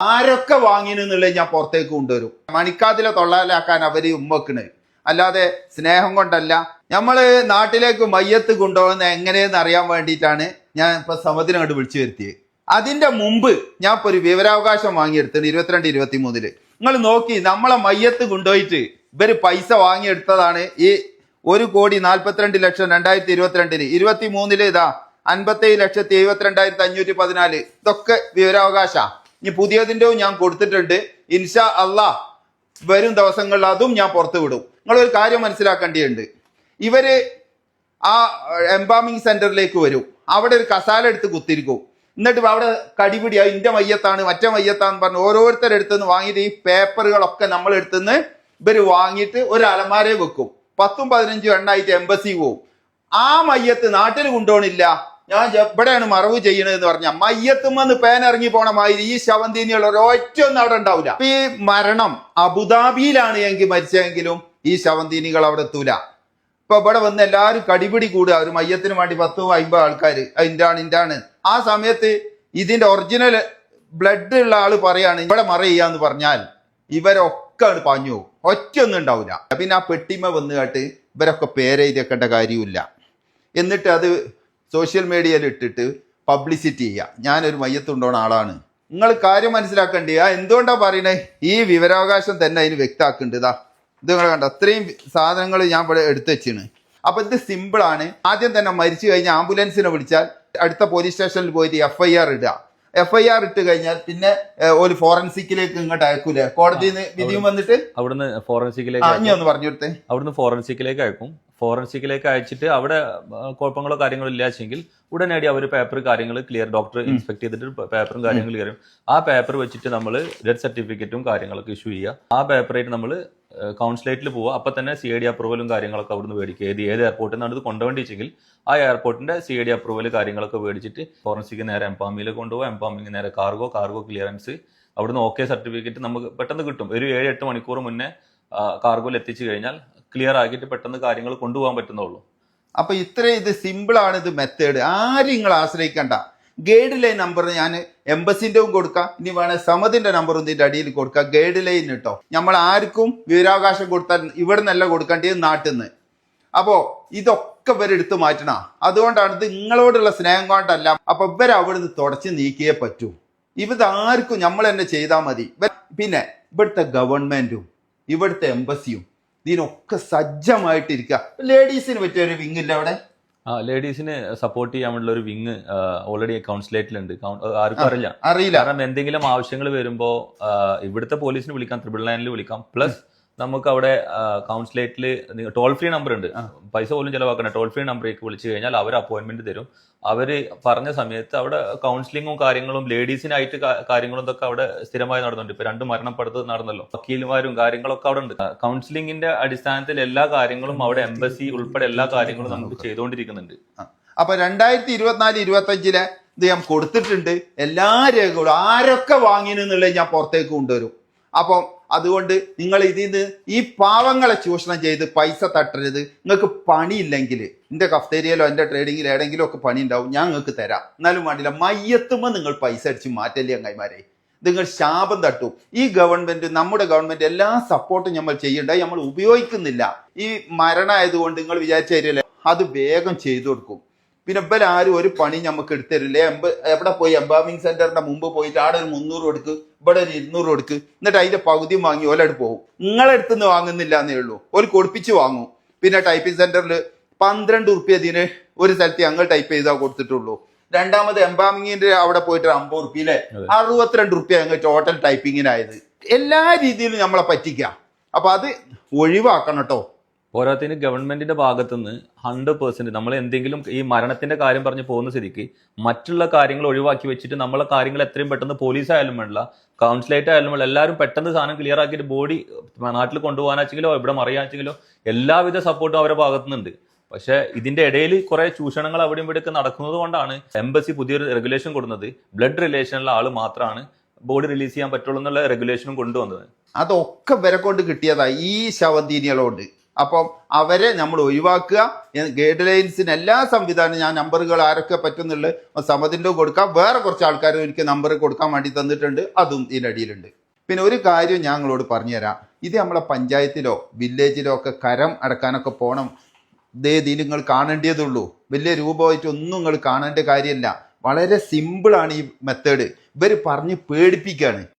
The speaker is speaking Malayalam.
ആരൊക്കെ വാങ്ങിനെന്നുള്ളത് ഞാൻ പുറത്തേക്ക് കൊണ്ടുവരും. മണിക്കാതിലെ തൊള്ളാലാക്കാൻ അവർ ഉമ്മക്കണ്. അല്ലാതെ സ്നേഹം കൊണ്ടല്ല. നമ്മൾ നാട്ടിലേക്ക് മയ്യത്ത് കൊണ്ടുപോകുന്ന എങ്ങനെയെന്ന് അറിയാൻ വേണ്ടിയിട്ടാണ് ഞാൻ ഇപ്പൊ സമതിനെ കണ്ട് വിളിച്ചു വരുത്തിയത് അതിന്റെ മുമ്പ് ഞാൻ ഇപ്പൊ ഒരു വിവരാവകാശം വാങ്ങിയെടുത്തത് ഇരുപത്തിരണ്ട് ഇരുപത്തി മൂന്നിൽ നിങ്ങൾ നോക്കി നമ്മളെ മയ്യത്ത് കൊണ്ടുപോയിട്ട് ഇവർ പൈസ വാങ്ങിയെടുത്തതാണ് ഈ ഒരു കോടി നാൽപ്പത്തിരണ്ട് ലക്ഷം രണ്ടായിരത്തി ഇരുപത്തിരണ്ടിന്. ഇരുപത്തി മൂന്നിൽ ഇതാ അൻപത്തേഴ് ലക്ഷത്തി എഴുപത്തിരണ്ടായിരത്തി അഞ്ഞൂറ്റി പതിനാല്. ഇതൊക്കെ വിവരാവകാശ. ഇനി പുതിയതിന്റെയും ഞാൻ കൊടുത്തിട്ടുണ്ട്. ഇൻഷാ അള്ളാ വരും ദിവസങ്ങളിൽ അതും ഞാൻ പുറത്തു വിടും നിങ്ങളൊരു കാര്യം മനസ്സിലാക്കേണ്ടിയുണ്ട് ഇവർ ആ എംബാമിങ് സെന്ററിലേക്ക് വരും. അവിടെ ഒരു കസാല എടുത്ത് കുത്തിരിക്കും എന്നിട്ട് അവിടെ കടിപിടിയാ ഇന്റെ മയ്യത്താണ് മറ്റേ മയ്യത്താന്ന് പറഞ്ഞ് ഓരോരുത്തരുടെ അടുത്ത് നിന്ന് വാങ്ങിയിട്ട് ഈ പേപ്പറുകളൊക്കെ നമ്മൾ എടുത്തുനിന്ന് ഇവർ വാങ്ങിയിട്ട് ഒരു അലമാരയെ വെക്കും. പത്തും പതിനഞ്ചും എണ്ണായിട്ട് എംബസി പോവും. ആ മയ്യത്ത് നാട്ടിൽ കൊണ്ടുപോകണില്ല. ഞാൻ എവിടെയാണ് മറവ് ചെയ്യണതെന്ന് പറഞ്ഞ മയ്യത്തുമെന്ന് പേൻ ഇറങ്ങി പോണ മാതിരി ഈ ശവന്തീനിയുള്ള ഒരൊറ്റ ഒന്നും അവിടെ ഉണ്ടാവില്ല. ഈ മരണം അബുദാബിയിലാണ് എങ്കിൽ മരിച്ചെങ്കിലും ഈ ശവന്തീനികൾ അവിടെ എത്തൂല. ഇപ്പൊ ഇവിടെ വന്ന് എല്ലാവരും കടിപിടി കൂടുക. ഒരു മയ്യത്തിന് വേണ്ടി പത്തും അമ്പത് ആൾക്കാർ. ഇന്റാണ് ഇന്റാണ് ആ സമയത്ത് ഇതിന്റെ ഒറിജിനൽ ബ്ലഡ് ഉള്ള ആൾ പറയാണ് ഇവിടെ മറ ചെയ്യാന്ന് പറഞ്ഞാൽ ഇവരൊക്കെ ആണ് പാഞ്ഞു ഒറ്റ ഒന്നും ഉണ്ടാവില്ല. പിന്നെ ആ പെട്ടിമ വന്ന് കേട്ട് ഇവരൊക്കെ പേരെഴുതിയൊക്കേണ്ട കാര്യമില്ല എന്നിട്ട് അത് സോഷ്യൽ മീഡിയയിൽ ഇട്ടിട്ട് പബ്ലിസിറ്റി ചെയ്യുക. ഞാനൊരു മയ്യത്തുണ്ടോണ ആളാണ്. നിങ്ങൾ കാര്യം മനസ്സിലാക്കേണ്ടി? ആ എന്തുകൊണ്ടാ പറയണേ? ഈ വിവരാവകാശം തന്നെ അതിന് വ്യക്തമാക്കേണ്ടതാ ഇതാ ഇത് നിങ്ങൾ കണ്ട? അത്രയും സാധനങ്ങൾ ഞാൻ ഇവിടെ എടുത്തു വെച്ചാണ്. അപ്പൊ ഇത് സിമ്പിളാണ് ആദ്യം തന്നെ മരിച്ചു കഴിഞ്ഞാൽ ആംബുലൻസിനെ വിളിച്ചാൽ അടുത്ത പോലീസ് സ്റ്റേഷനിൽ പോയിട്ട് എഫ് ഐ ആർ ഇടുക. എഫ് ഐ ആർ ഇട്ട് കഴിഞ്ഞാൽ പിന്നെ ഒരു ഫോറൻസിക്കിലേക്ക് ഇങ്ങോട്ട് അയക്കൂലേ? കോടതിയിൽ നിന്ന് വിധിയും വന്നിട്ട്? അവിടുന്ന് ഫോറൻസിക്കിലേക്ക് പറഞ്ഞു കൊടുത്തേ. അവിടുന്ന് ഫോറൻസിക്കിലേക്ക് അയക്കും. ഫോറൻസിക്കിലേക്ക് അയച്ചിട്ട് അവിടെ കുഴപ്പങ്ങളോ കാര്യങ്ങളോ ഇല്ലാച്ചെങ്കിൽ ഉടനടി അവർ പേപ്പർ കാര്യങ്ങൾ ക്ലിയർ ഡോക്ടർ ഇൻസ്പെക്ട് ചെയ്തിട്ട് പേപ്പറും കാര്യങ്ങളും ക്ലിയർ ചെയ്യും. ആ പേപ്പർ വെച്ചിട്ട് നമ്മൾ ഡെത്ത് സർട്ടിഫിക്കറ്റും കാര്യങ്ങളൊക്കെ ഇഷ്യൂ ചെയ്യുക. ആ പേപ്പറായിട്ട് നമ്മൾ കൗൺസിലേറ്റിൽ പോവുക. അപ്പം തന്നെ സി ഐ ഡി അപ്രൂവലും കാര്യങ്ങളൊക്കെ അവിടുന്ന് മേടിക്കുക. ഏത് ഏത് എയർപോർട്ടിൽ നിന്നാണ് ഇത് കൊണ്ടുവേണ്ടിച്ചെങ്കിൽ ആ എയർപോർട്ടിന്റെ സി ഐ ഡി അപ്രൂവൽ കാര്യങ്ങളൊക്കെ മേടിച്ചിട്ട് ഫോറൻസിക്ക് നേരെ എംപാമിയിൽ കൊണ്ടുപോകുക എംപാമിക്ക് നേരെ കാർഗോ കാർഗോ ക്ലിയറൻസ് അവിടുന്ന് ഓക്കെ സർട്ടിഫിക്കറ്റ് നമുക്ക് പെട്ടെന്ന് കിട്ടും. ഒരു ഏഴ് എട്ട് മണിക്കൂർ മുന്നേ കാർഗോയിൽ എത്തിച്ചു കഴിഞ്ഞാൽ ക്ലിയർ ആക്കിയിട്ട് പെട്ടെന്ന് കാര്യങ്ങൾ കൊണ്ടുപോകാൻ പറ്റുന്നുള്ളൂ. അപ്പൊ ഇത്രയും ഇത് സിമ്പിൾ ആണ് ഇത് മെത്തേഡ് ആരും നിങ്ങൾ ആശ്രയിക്കണ്ട. ഗൈഡ് ലൈൻ നമ്പർ ഞാൻ എംബസിന്റെയും കൊടുക്കാം. ഇനി വേണേൽ സമതിന്റെ നമ്പറും ഇതിന്റെ അടിയിൽ കൊടുക്കാം. ഗൈഡ് ലൈൻ കേട്ടോ നമ്മൾ ആർക്കും വിവരാവകാശം കൊടുത്താൽ ഇവിടെ നിന്നല്ല കൊടുക്കേണ്ടത് നാട്ടിൽ നിന്ന് അപ്പോ ഇതൊക്കെ ഇവരെടുത്ത് മാറ്റണം. അതുകൊണ്ടാണ് ഇത് നിങ്ങളോടുള്ള സ്നേഹം കൊണ്ടല്ല. അപ്പൊ ഇവർ അവിടുന്ന് തുടച്ച് നീക്കിയേ പറ്റൂ. ഇത് ആർക്കും നമ്മൾ തന്നെ ചെയ്താൽ മതി. പിന്നെ ഇവിടുത്തെ ഗവൺമെന്റും ഇവിടുത്തെ എംബസിയും ഇതിനൊക്കെ സജ്ജമായിട്ടിരിക്കുക ലേഡീസിന് പറ്റിയ ഒരു വിങ് ഇല്ല അവിടെ? ആ ലേഡീസിന് സപ്പോർട്ട് ചെയ്യാൻ വേണ്ടിയുള്ള ഒരു വിങ് ഓൾറെഡി കൗൺസിലേറ്റിലുണ്ട് കൗൺ- ആർക്കും അറിയില്ല. അറിയില്ല. കാരണം എന്തെങ്കിലും ആവശ്യങ്ങൾ വരുമ്പോൾ ഇവിടുത്തെ പോലീസിന് വിളിക്കാം ത്രിപിൾ നയനിൽ വിളിക്കാം. പ്ലസ് നമുക്ക് അവിടെ കൗൺസിലേറ്റിൽ ടോൾ ഫ്രീ നമ്പർ ഉണ്ട്. പൈസ പോലും ചിലവാക്കണ്ട. ടോൾ ഫ്രീ നമ്പറേക്ക് വിളിച്ചു കഴിഞ്ഞാൽ അവർ അപ്പോയിന്റ്മെന്റ് തരും. അവർ പറഞ്ഞ സമയത്ത് അവിടെ കൗൺസിലിങ്ങും കാര്യങ്ങളും ലേഡീസിനായിട്ട് കാര്യങ്ങളും ഇതൊക്കെ അവിടെ സ്ഥിരമായി നടന്നുണ്ട്. ഇപ്പൊ രണ്ട് മരണപ്പെടുത്ത് നടന്നല്ലോ. വക്കീലുമാരും കാര്യങ്ങളൊക്കെ അവിടെ ഉണ്ട്. കൗൺസിലിങ്ങിന്റെ അടിസ്ഥാനത്തിൽ എല്ലാ കാര്യങ്ങളും അവിടെ എംബസി ഉൾപ്പെടെ എല്ലാ കാര്യങ്ങളും നമുക്ക് ചെയ്തുകൊണ്ടിരിക്കുന്നുണ്ട്. അപ്പൊ രണ്ടായിരത്തി ഇരുപത്തിനാല് ഇരുപത്തി അഞ്ചിലെ ഇത് ഞാൻ കൊടുത്തിട്ടുണ്ട്. എല്ലാ രേഖകളും ആരൊക്കെ വാങ്ങിയെന്നുള്ളത് ഞാൻ പുറത്തേക്ക് കൊണ്ടുവരും. അപ്പം അതുകൊണ്ട് നിങ്ങൾ ഇതിൽ നിന്ന് ഈ പാവങ്ങളെ ചൂഷണം ചെയ്ത് പൈസ തട്ടരുത്. നിങ്ങൾക്ക് പണിയില്ലെങ്കിൽ എന്റെ കഫ്തേരിയയിലോ എന്റെ ട്രേഡിങ്ങിലോ ഏടെങ്കിലും ഒക്കെ പണി ഉണ്ടാവും ഞാൻ നിങ്ങൾക്ക് തരാം. എന്നാലും വേണ്ടില്ല മയ്യത്തുമ്പോൾ നിങ്ങൾ പൈസ അടിച്ച് മാറ്റല്ലേ അങ്ങായിമാരെ? നിങ്ങൾ ശാപം തട്ടും. ഈ ഗവൺമെന്റ് നമ്മുടെ ഗവൺമെന്റ് എല്ലാ സപ്പോർട്ടും നമ്മൾ ചെയ്യണ്ട നമ്മൾ ഉപയോഗിക്കുന്നില്ല. ഈ മരണമായതുകൊണ്ട് നിങ്ങൾ വിചാരിച്ച തരില്ലേ അത് വേഗം ചെയ്തു കൊടുക്കും. പിന്നെ ഇവർ ആരും ഒരു പണി നമുക്ക് എടുത്തരില്ലേ? എംബ എവിടെ പോയി? എംബാമിങ് സെന്ററിന്റെ മുമ്പ് പോയിട്ട് അവിടെ ഒരു മുന്നൂറ് കൊടുക്ക് ഇവിടെ ഒരു ഇരുന്നൂറ് കൊടുക്ക്. എന്നിട്ട് അതിന്റെ പകുതി വാങ്ങി ഓലട് പോകും. നിങ്ങളെ അടുത്തുനിന്ന് വാങ്ങുന്നില്ല എന്നേ ഉള്ളൂ. ഒരു കൊടുപ്പിച്ച് വാങ്ങും. പിന്നെ ടൈപ്പിംഗ് സെന്ററിൽ പന്ത്രണ്ട് ഉറുപ്പ്യ ഇതിന് ഒരു സ്ഥലത്ത് ഞങ്ങൾ ടൈപ്പ് ചെയ്താൽ കൊടുത്തിട്ടുള്ളൂ. രണ്ടാമത് എംബാമിങ്ങിന്റെ അവിടെ പോയിട്ട് അമ്പത് റുപ്യ അല്ലേ അറുപത്തിരണ്ട് റുപ്യ ഞങ്ങൾ ടോട്ടൽ ടൈപ്പിങ്ങിനായത്. എല്ലാ രീതിയിലും നമ്മളെ പറ്റിക്കാം. അപ്പൊ അത് ഒഴിവാക്കണം കേട്ടോ പോരാത്തതിന് ഗവൺമെന്റിന്റെ ഭാഗത്തുനിന്ന് ഹൺഡ്രഡ് പെർസെന്റ് നമ്മൾ എന്തെങ്കിലും ഈ മരണത്തിന്റെ കാര്യം പറഞ്ഞ് പോകുന്ന സ്ഥിതിക്ക് മറ്റുള്ള കാര്യങ്ങൾ ഒഴിവാക്കി വെച്ചിട്ട് നമ്മളെ കാര്യങ്ങൾ എത്രയും പെട്ടെന്ന് പോലീസ് ആയാലും വേണ്ട കൗൺസിലേറ്റ് ആയാലും വേണ്ട എല്ലാവരും പെട്ടെന്ന് സാധനം ക്ലിയർ ആക്കിയിട്ട് ബോഡി നാട്ടിൽ കൊണ്ടുപോകാനാച്ചെങ്കിലോ ഇവിടെ മറിയാച്ചെങ്കിലോ എല്ലാവിധ സപ്പോർട്ടും അവരുടെ ഭാഗത്തുനിന്നുണ്ട്. പക്ഷെ ഇതിന്റെ ഇടയിൽ കുറെ ചൂഷണങ്ങൾ അവിടെയും ഇവിടെയൊക്കെ നടക്കുന്നത് കൊണ്ടാണ് എംബസി പുതിയൊരു റെഗുലേഷൻ കൊടുക്കുന്നത് ബ്ലഡ് റിലേഷനുള്ള ആൾ മാത്രമാണ് ബോഡി റിലീസ് ചെയ്യാൻ പറ്റുള്ളൂ എന്നുള്ള റെഗുലേഷനും കൊണ്ടുവന്നത്. അതൊക്കെ വരെ കൊണ്ട് കിട്ടിയതാ ഈ ശവന്തീനികളോണ്ട് അപ്പം അവരെ നമ്മൾ ഒഴിവാക്കുക. ഗൈഡ് ലൈൻസിന് എല്ലാ സംവിധാനം ഞാൻ നമ്പറുകൾ ആരൊക്കെ പറ്റുന്നുള്ളത് സമതിന്റെ കൊടുക്കാം. വേറെ കുറച്ച് ആൾക്കാർ എനിക്ക് നമ്പർ കൊടുക്കാൻ വേണ്ടി തന്നിട്ടുണ്ട്. അതും ഇതിനടിയിലുണ്ട് പിന്നെ ഒരു കാര്യം ഞാൻ നിങ്ങളോട് പറഞ്ഞുതരാം. ഇത് നമ്മളെ പഞ്ചായത്തിലോ വില്ലേജിലോ ഒക്കെ കരം അടക്കാനൊക്കെ പോകണം ഇതേ ഇതിൽ നിങ്ങൾ കാണേണ്ടതുള്ളൂ. വലിയ രൂപമായിട്ടൊന്നും നിങ്ങൾ കാണേണ്ട കാര്യമില്ല. വളരെ സിമ്പിളാണ് ഈ മെത്തേഡ് ഇവർ പറഞ്ഞ് പേടിപ്പിക്കുകയാണ്.